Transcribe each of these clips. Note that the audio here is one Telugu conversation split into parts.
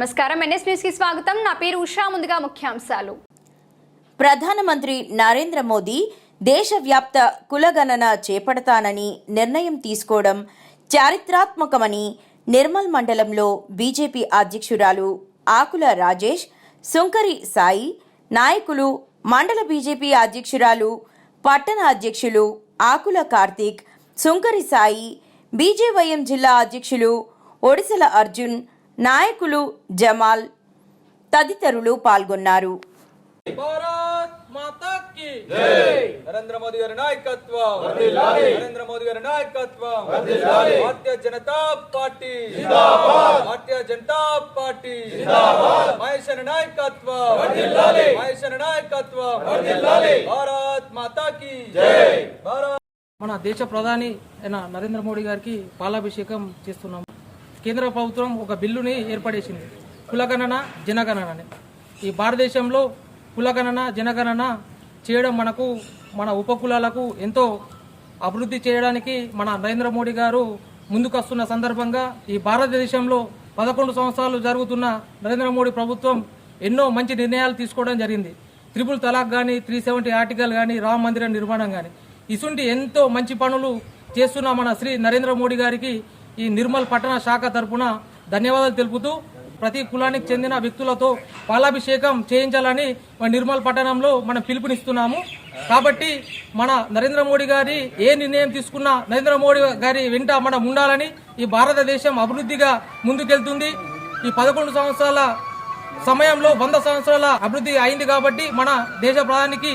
నమస్కారం. ఎన్ఎస్ న్యూస్కి స్వాగతం. నా పేరు ఉషా. ముందుగా ముఖ్యాంశాలు. ప్రధానమంత్రి నరేంద్ర మోదీ దేశవ్యాప్త కులగణన చేపడతానని నిర్ణయం తీసుకోవడం చారిత్రాత్మకమని నిర్మల్ మండలంలో బీజేపీ అధ్యక్షురాలు ఆకుల రాజేష్ సుంకరి సాయి నాయకులు మండల బీజేపీ అధ్యక్షురాలు పట్టణ అధ్యక్షులు ఆకుల కార్తీక్ సుంకరి సాయి బీజేవైఎం జిల్లా అధ్యక్షులు ఒడిశల అర్జున్ నాయకులు జమాల్ తదితరులు పాల్గొన్నారు. నరేంద్ర మోదీ గారి నాయకత్వం. నరేంద్ర మోదీ గారి నాయకత్వం. భారతీయ జనతా పార్టీ. భారతీయ జనతా పార్టీ. మహేశ్వర నాయకత్వం. మహేశ్వర నాయకత్వం. భారత్ మాతా కి భారత్ మన దేశ ప్రధాని అయిన నరేంద్ర మోడీ గారికి పాలాభిషేకం చేస్తున్నాం కేంద్ర ప్రభుత్వం ఒక బిల్లుని ఏర్పడేసింది. కులగణన జనగణన ఈ భారతదేశంలో కులగణన జనగణన చేయడం మనకు మన ఉపకులాలకు ఎంతో అభివృద్ధి చేయడానికి మన నరేంద్ర మోడీ గారు ముందుకొస్తున్న సందర్భంగా ఈ భారతదేశంలో పదకొండు సంవత్సరాలు జరుగుతున్న నరేంద్ర మోడీ ప్రభుత్వం ఎన్నో మంచి నిర్ణయాలు తీసుకోవడం జరిగింది. త్రిపుల్ తలాక్ కానీ త్రీ సెవెంటీ ఆర్టికల్ కానీ రామ మందిర నిర్మాణం కానీ ఇసుంటి ఎంతో మంచి పనులు చేస్తున్న మన శ్రీ నరేంద్ర మోడీ గారికి ఈ నిర్మల్ పట్టణ శాఖ తరపున ధన్యవాదాలు తెలుపుతూ ప్రతి కులానికి చెందిన వ్యక్తులతో పాలాభిషేకం చేయించాలని మన నిర్మల్ పట్టణంలో మనం పిలుపునిస్తున్నాము. కాబట్టి మన నరేంద్ర మోడీ గారి ఏ నిర్ణయం తీసుకున్నా నరేంద్ర మోడీ గారి వెంట మనం ఉండాలని ఈ భారతదేశం అభివృద్ధిగా ముందుకెళ్తుంది. ఈ పదకొండు సంవత్సరాల సమయంలో వంద సంవత్సరాల అభివృద్ధి అయింది కాబట్టి మన దేశ ప్రధానికి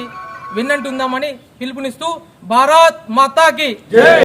విన్నంటుందామని పిలుపునిస్తూ భారత్ మాతాకి